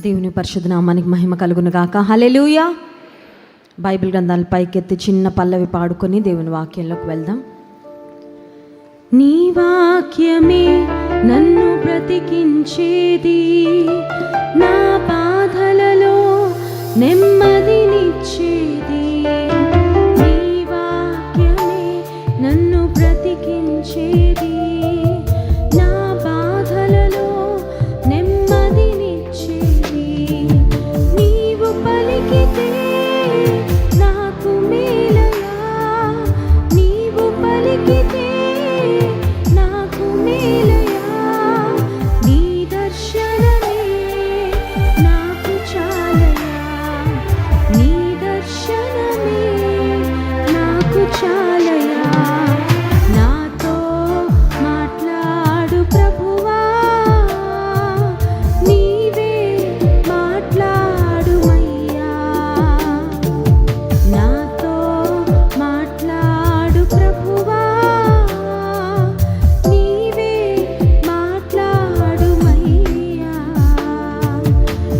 దేవుని పరిశుద్ధ నామానికి మహిమ కలుగును గాక. హలెలూయా బైబిల్ గ్రంథాలు పైకెత్తి చిన్న పల్లవి పాడుకొని దేవుని వాక్యంలోకి వెళ్దాం. నీ వాక్యమే నన్ను బ్రతికించేది. నా బాధలలో నెమ్మదినిచ్చేది.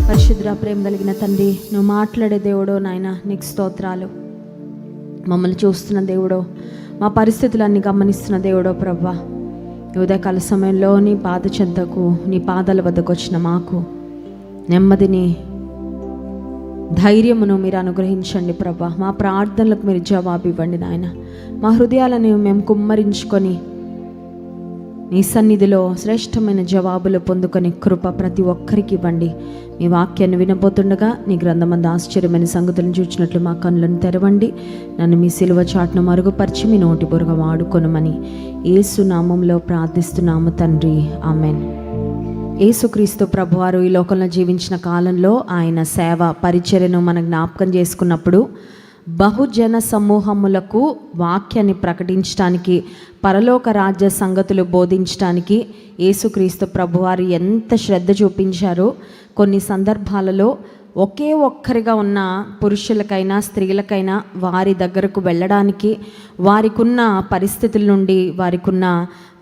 పరిశుద్ర ప్రేమ కలిగిన తండ్రి నువ్వు మాట్లాడే దేవుడో నాయన నీకు స్తోత్రాలు. మమ్మల్ని చూస్తున్న దేవుడో మా పరిస్థితులన్నీ గమనిస్తున్న దేవుడో ప్రవ్వా ఉదయకాల సమయంలో నీ పాద చెంతకు నీ పాదాల వద్దకు వచ్చిన మాకు. నెమ్మదిని ధైర్యమును మీరు అనుగ్రహించండి ప్రభా. మా ప్రార్థనలకు మీరు జవాబు ఇవ్వండి నాయన. మా హృదయాలను మేము కుమ్మరించుకొని నీ సన్నిధిలో శ్రేష్టమైన జవాబులు పొందుకొని కృప ప్రతి ఒక్కరికి ఇవ్వండి. మీ వాక్యాన్ని వినబోతుండగా నీ గ్రంథమంది ఆశ్చర్యమైన సంగతులను చూచినట్లు మా కన్నులను తెరవండి. నన్ను మీ సిలువ చాటును మరుగుపరిచి మీ నోటి బురగ వాడుకొనమని ఏసు నామంలో ప్రార్థిస్తున్నాము తండ్రి. ఆమెన్. యేసుక్రీస్తు ప్రభువారు ఈ లోకంలో జీవించిన కాలంలో ఆయన సేవ పరిచర్యను మనం జ్ఞాపకం చేసుకున్నప్పుడు బహుజన సమూహములకు వాక్యాన్ని ప్రకటించడానికి పరలోక రాజ్య సంగతులు బోధించడానికి యేసుక్రీస్తు ప్రభువారు ఎంత శ్రద్ధ చూపించారో కొన్ని సందర్భాలలో ఒకే ఒక్కరిగా ఉన్న పురుషులకైనా స్త్రీలకైనా వారి దగ్గరకు వెళ్ళడానికి వారికున్న పరిస్థితుల నుండి వారికున్న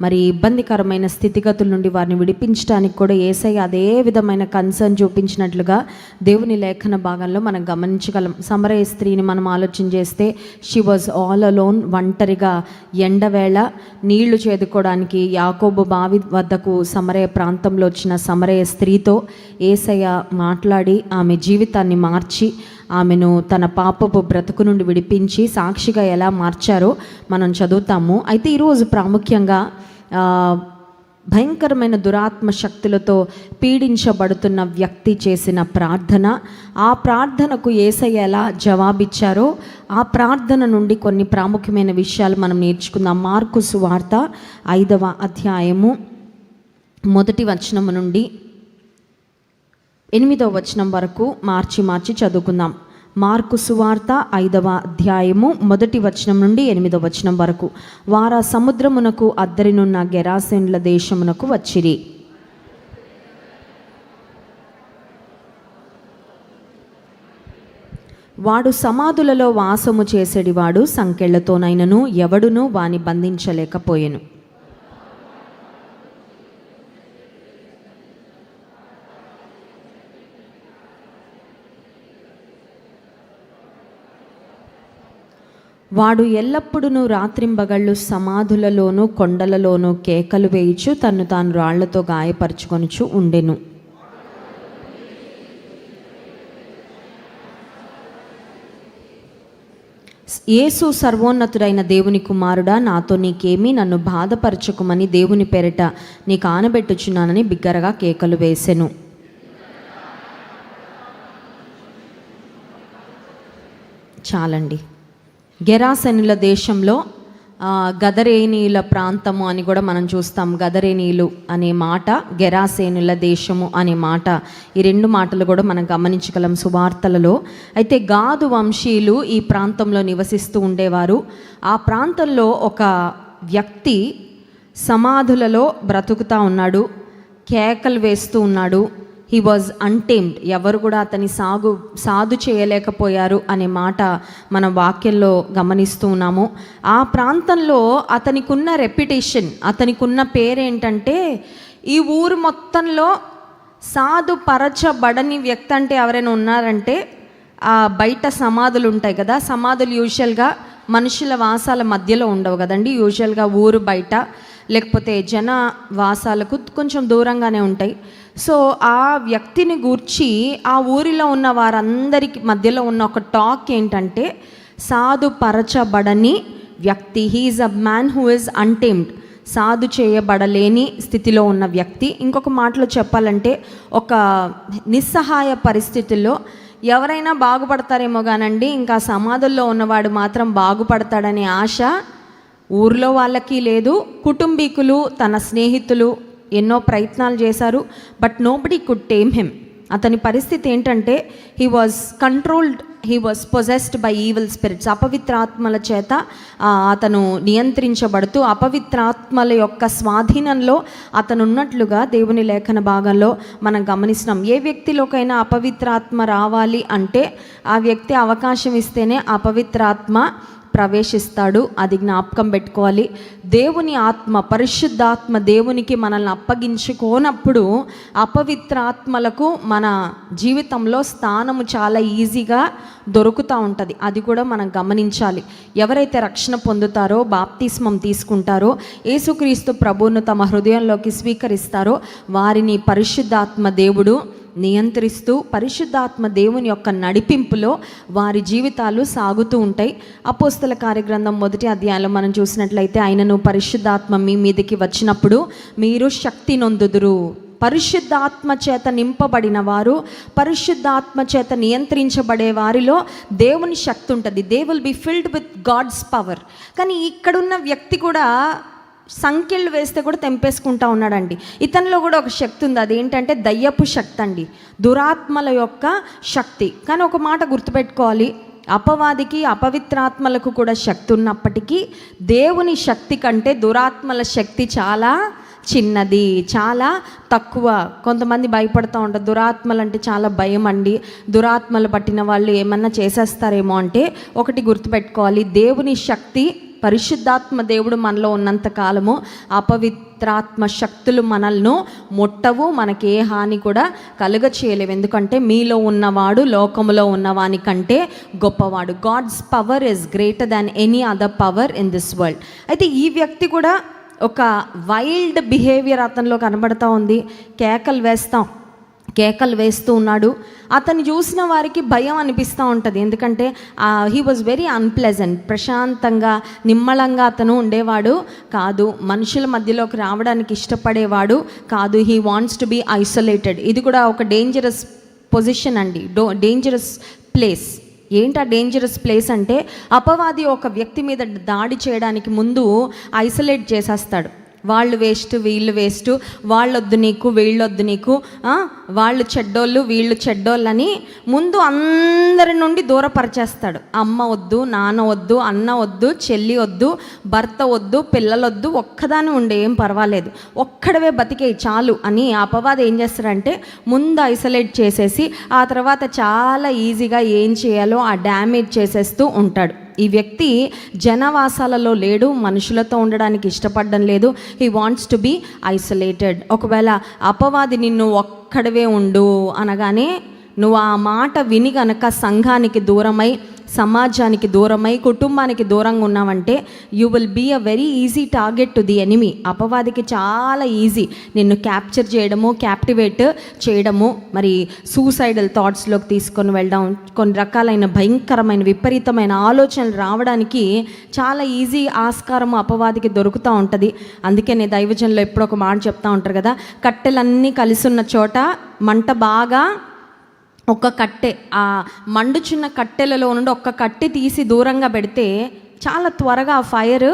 మరి ఇబ్బందికరమైన స్థితిగతుల నుండి వారిని విడిపించడానికి కూడా ఏసై అదే విధమైన కన్సర్న్ చూపించినట్లుగా దేవుని లేఖన భాగంలో మనం గమనించగలం. సమరయ స్త్రీని మనం ఆలోచన చేస్తే షీ వాజ్ ఆల్ అలోన్ ఒంటరిగా ఎండవేళ నీళ్ళు చేదుకోవడానికి యాకోబు బావి వద్దకు సమరయ ప్రాంతంలో వచ్చిన సమరయ స్త్రీతో ఏసయ్య మాట్లాడి ఆమె జీవితాన్ని మార్చి ఆమెను తన పాపపు బ్రతుకు నుండి విడిపించి సాక్షిగా ఎలా మార్చారో మనం చదువుతాము. అయితే ఈరోజు ప్రాముఖ్యంగా భయంకరమైన దురాత్మ శక్తులతో పీడించబడుతున్న వ్యక్తి చేసిన ప్రార్థన ఆ ప్రార్థనకు ఏసయ్య ఎలా జవాబిచ్చారో ఆ ప్రార్థన నుండి కొన్ని ప్రాముఖ్యమైన విషయాలు మనం నేర్చుకుందాం. మార్కు సువార్త ఐదవ అధ్యాయము మొదటి వచనము నుండి ఎనిమిదవ వచనం వరకు మార్చి మార్చి చదువుకుందాం. మార్కు సువార్త ఐదవ అధ్యాయము మొదటి వచనం నుండి ఎనిమిదవ వచనం వరకు. వార సముద్రమునకు అద్దరినున్న గెరాసెన్ల దేశమునకు వచ్చిరి. వాడు సమాధులలో వాసము చేసేడివాడు సంకెళ్ళతోనైనను ఎవడునూ వాని బంధించలేకపోయెను. వాడు ఎల్లప్పుడూ రాత్రింబగళ్ళు సమాధులలోనూ కొండలలోనూ కేకలు వేయిచు తన్ను తాను రాళ్ళతో గాయపరుచుకొనుచు ఉండెను. యేసు సర్వోన్నతుడైన దేవుని కుమారుడా నాతో నీకేమీ నన్ను బాధపరచకుమని దేవుని పెరట నీకు ఆనబెట్టుచున్నానని బిగ్గరగా కేకలు వేసెను. చాలండి. గెరాసెనుల దేశంలో గదరేనీల ప్రాంతము అని కూడా మనం చూస్తాం. గదరేనీలు అనే మాట గెరాసేనుల దేశము అనే మాట ఈ రెండు మాటలు కూడా మనం గమనించగలం సువార్తలలో. అయితే గాదు వంశీయులు ఈ ప్రాంతంలో నివసిస్తూ ఉండేవారు. ఆ ప్రాంతంలో ఒక వ్యక్తి సమాధులలో బ్రతుకుతా ఉన్నాడు కేకలు వేస్తూ ఉన్నాడు హీ వాజ్ అన్టేమ్డ్ ఎవరు కూడా అతని సాగు సాధు చేయలేకపోయారు అనే మాట మన వాక్యంలో గమనిస్తూ ఉన్నాము. ఆ ప్రాంతంలో అతనికి ఉన్న రెప్యుటేషన్ అతనికి ఉన్న పేరేంటంటే ఈ ఊరు మొత్తంలో సాధుపరచబడని వ్యక్తి అంటే ఎవరైనా ఉన్నారంటే ఆ బయట సమాధులు ఉంటాయి కదా సమాధులు యూజువల్గా మనుషుల వాసాల మధ్యలో ఉండవు కదండి యూజువల్గా ఊరు బయట. లేకపోతే జన వాసాలకు కొంచెం దూరంగానే ఉంటాయి. సో ఆ వ్యక్తిని గూర్చి ఆ ఊరిలో ఉన్న వారందరికి మధ్యలో ఉన్న ఒక టాక్ ఏంటంటే సాధుపరచబడని వ్యక్తి he's a man who is untamed సాధు చేయబడలేని స్థితిలో ఉన్న వ్యక్తి. ఇంకొక మాటలో చెప్పాలంటే ఒక నిస్సహాయ పరిస్థితుల్లో ఎవరైనా బాగుపడతారేమో కానండి ఇంకా సమాధుల్లో ఉన్నవాడు మాత్రం బాగుపడతాడనే ఆశ ఊర్లో వాళ్ళకి లేదు కుటుంబీకులు తన స్నేహితులు ఎన్నో ప్రయత్నాలు చేశారు but nobody could tame him. అతని పరిస్థితి ఏంటంటే he was controlled he was possessed by evil spirits. అపవిత్రాత్మల చేత అతను నియంత్రించబడుతూ అపవిత్రాత్మల యొక్క స్వాధీనంలో అతను ఉన్నట్లుగా దేవుని లేఖన భాగంలో మనం గమనిస్తున్నాం. ఏ వ్యక్తిలోకైనా అపవిత్రాత్మ రావాలి అంటే ఆ వ్యక్తి అవకాశం ఇస్తేనే అపవిత్రాత్మ ప్రవేశిస్తాడు. అది జ్ఞాపకం పెట్టుకోవాలి. దేవుని ఆత్మ పరిశుద్ధాత్మ దేవునికి మనల్ని అప్పగించుకోనప్పుడు అపవిత్రాత్మలకు మన జీవితంలో స్థానము చాలా ఈజీగా దొరుకుతూ ఉంటుంది. అది కూడా మనం గమనించాలి. ఎవరైతే రక్షణ పొందుతారో బాప్తిస్మం తీసుకుంటారో యేసుక్రీస్తు ప్రభువును తమ హృదయంలోకి స్వీకరిస్తారో వారిని పరిశుద్ధాత్మ దేవుడు నియంత్రిస్తూ పరిశుద్ధాత్మ దేవుని యొక్క నడిపింపులో వారి జీవితాలు సాగుతూ ఉంటాయి. అపోస్తల కార్యగ్రంథం మొదటి అధ్యాయంలో మనం చూసినట్లయితే ఆయనను పరిశుద్ధాత్మ మీ మీదకి వచ్చినప్పుడు మీరు శక్తి నొందుదురు. పరిశుద్ధాత్మ చేత నింపబడిన వారు పరిశుద్ధాత్మ చేత నియంత్రించబడే వారిలో దేవుని శక్తి ఉంటుంది. They will be filled with God's power కానీ ఇక్కడున్న వ్యక్తి కూడా సంఖ్యలు వేస్తే కూడా తెంపేసుకుంటా ఉన్నాడండి. ఇతనిలో కూడా ఒక శక్తి ఉంది. అదేంటంటే దయ్యపు శక్తి అండి దురాత్మల యొక్క శక్తి. కానీ ఒక మాట గుర్తుపెట్టుకోవాలి. అపవాదికి అపవిత్రాత్మలకు కూడా శక్తి ఉన్నప్పటికీ దేవుని శక్తి కంటే దురాత్మల శక్తి చాలా చిన్నది చాలా తక్కువ. కొంతమంది భయపడుతూ ఉంటారు. దురాత్మలు అంటే చాలా భయం అండి. దురాత్మలు పట్టిన వాళ్ళు ఏమన్నా చేసేస్తారేమో అంటే ఒకటి గుర్తుపెట్టుకోవాలి. దేవుని శక్తి పరిశుద్ధాత్మ దేవుడు మనలో ఉన్నంత కాలము అపవిత్రాత్మ శక్తులు మనల్ని ముట్టవు మనకి ఏ హాని కూడా కలుగ చేయలేవు ఎందుకంటే మీలో ఉన్నవాడు లోకములో ఉన్నవాని కంటే గొప్పవాడు. God's power is greater than any other power in this world అయితే ఈ వ్యక్తి కూడా ఒక వైల్డ్ బిహేవియర్ అతనిలో కనబడతా ఉంది. కేకలు వేస్తాం. కేకలు వేస్తూ ఉన్నాడు. అతను చూసిన వారికి భయం అనిపిస్తూ ఉంటుంది. ఎందుకంటే హీ వాజ్ వెరీ అన్ప్లెజెంట్ ప్రశాంతంగా నిమ్మళంగా అతను ఉండేవాడు కాదు. మనుషుల మధ్యలోకి రావడానికి ఇష్టపడేవాడు కాదు. He wants to be isolated ఇది కూడా ఒక డేంజరస్ పొజిషన్ అండి. డో డేంజరస్ ప్లేస్ ఏంటి ఆ డేంజరస్ ప్లేస్ అంటే అపవాది ఒక వ్యక్తి మీద దాడి చేయడానికి ముందు ఐసోలేట్ చేసేస్తాడు. వాళ్ళు వేస్ట్ వీళ్ళు వేస్ట్ వాళ్ళొద్దు నీకు వీళ్ళొద్దు నీకు వాళ్ళు చెడ్డోళ్ళు వీళ్ళు చెడ్డోళ్ళని ముందు అందరి నుండి దూరపరిచేస్తాడు. అమ్మ వద్దు నాన్న వద్దు అన్న వద్దు చెల్లి వద్దు భర్త వద్దు పిల్లలొద్దు ఒక్కదాని ఉండే ఏం పర్వాలేదు. ఒక్కడవే బతికే చాలు అని అపవాద ఏం చేస్తాడంటే ముందు ఐసోలేట్ చేసేసి ఆ తర్వాత చాలా ఈజీగా ఏం చేయాలో ఆ డ్యామేజ్ చేసేస్తూ ఉంటాడు. ఈ వ్యక్తి జనవాసాలలో లేడు మనుషులతో ఉండడానికి ఇష్టపడడం లేదు. He wants to be isolated ఒకవేళ అపవాది నిన్ను ఒక్కడవే ఉండు అనగానే నువ్వు ఆ మాట విని గనక సంఘానికి దూరమై సమాజానికి దూరమై కుటుంబానికి దూరంగా ఉన్నావంటే you will be a very easy target to the enemy అపవాదికి చాలా ఈజీ నిన్ను క్యాప్చర్ చేయడము క్యాప్టివేట్ చేయడము మరి సూసైడల్ థాట్స్లోకి తీసుకొని వెళ్ళడం కొన్ని రకాలైన భయంకరమైన విపరీతమైన ఆలోచనలు రావడానికి చాలా ఈజీ ఆస్కారం అపవాదికి దొరుకుతూ ఉంటుంది. అందుకే నేను దైవజన్లో ఎప్పుడో ఒక మాట చెప్తా ఉంటారు కదా కట్టెలన్నీ కలిసి ఉన్న చోట మంట బాగా ఒక కట్టె ఆ మండుచున్న కట్టెలలో నుండి ఒక్క కట్టె తీసి దూరంగా పెడితే చాలా త్వరగా ఆ ఫైర్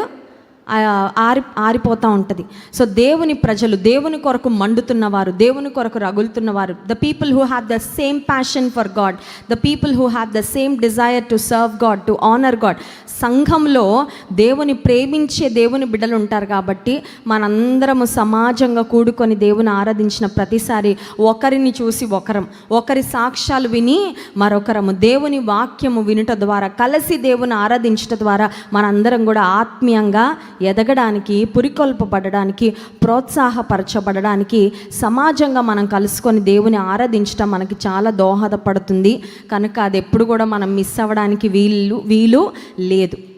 ఆరి ఆరిపోతూ ఉంటుంది. సో దేవుని ప్రజలు దేవుని కొరకు మండుతున్నవారు దేవుని కొరకు రగులుతున్నవారు the people who have the same passion for God the people who have the same desire to serve God to honour God సంఘంలో దేవుని ప్రేమించే దేవుని బిడ్డలు ఉంటారు కాబట్టి మనందరము సమాజంగా కూడుకొని దేవుని ఆరాధించిన ప్రతిసారి ఒకరిని చూసి ఒకరం ఒకరి సాక్ష్యాలు విని మరొకరము. దేవుని వాక్యము వినుట ద్వారా కలిసి దేవుని ఆరాధించట ద్వారా మనందరం కూడా ఆత్మీయంగా ఎదగడానికి పురికొల్పబడడానికి ప్రోత్సాహపరచబడడానికి సమాజంగా మనం కలుసుకొని దేవుని ఆరాధించడం మనకి చాలా దోహదపడుతుంది. కనుక అది ఎప్పుడు కూడా మనం మిస్ అవ్వడానికి వీలు వీలు లేదు.